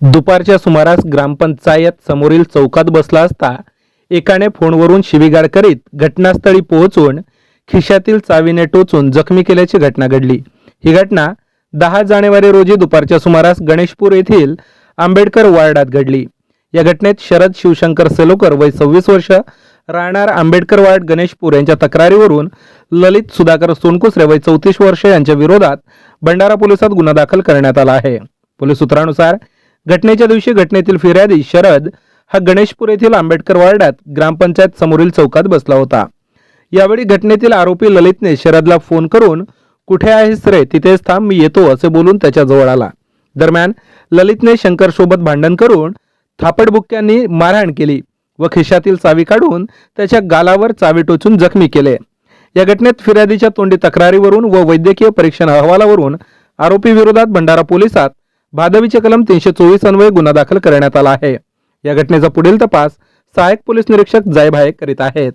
दुपारच्या सुमारास ग्रामपंचायत समोरील चौकात बसला असता एकाने फोनवरून शिवीगाळ करीत घटनास्थळी पोहोचून खिशातील चावीने टोचून जखमी केल्याची घटना घडली. ही घटना दहा जानेवारी रोजी दुपारच्या सुमारास गणेशपूर येथील आंबेडकर वार्डात घडली. या घटनेत शरद शिवशंकर सेलोकर वय सव्वीस वर्ष राहणार आंबेडकर वार्ड गणेशपूर यांच्या तक्रारीवरून ललित सुधाकर सोनकुसरे वय चौतीस वर्ष यांच्या विरोधात भंडारा पोलिसात गुन्हा दाखल करण्यात आला आहे. पोलीस सूत्रानुसार घटनेच्या दिवशी घटनेतील फिर्यादी शरद हा गणेशपूर येथील आंबेडकर वार्डात ग्रामपंचायत समोरील चौकात बसला होता. यावेळी घटनेतील आरोपी ललितने शरदला फोन करून कुठे आहेस रे? तिथेच थांब मी येतो असे बोलून त्याच्याजवळ आला. दरम्यान ललितने शंकरसोबत भांडण करून थापडबुक्क्यांनी मारहाण केली व खिशातील चावी काढून त्याच्या गालावर चावी टोचून जखमी केले. या घटनेत फिर्यादीच्या तोंडी तक्रारीवरून व वैद्यकीय परीक्षण अहवालावरून आरोपी विरोधात भंडारा पोलिसात भादवीचे कलम तीनशे चोवीस अन्वये गुन्हा दाखल करण्यात आला आहे. या घटनेचा पुढील तपास सहाय्यक पोलीस निरीक्षक जयभाये करीत आहेत.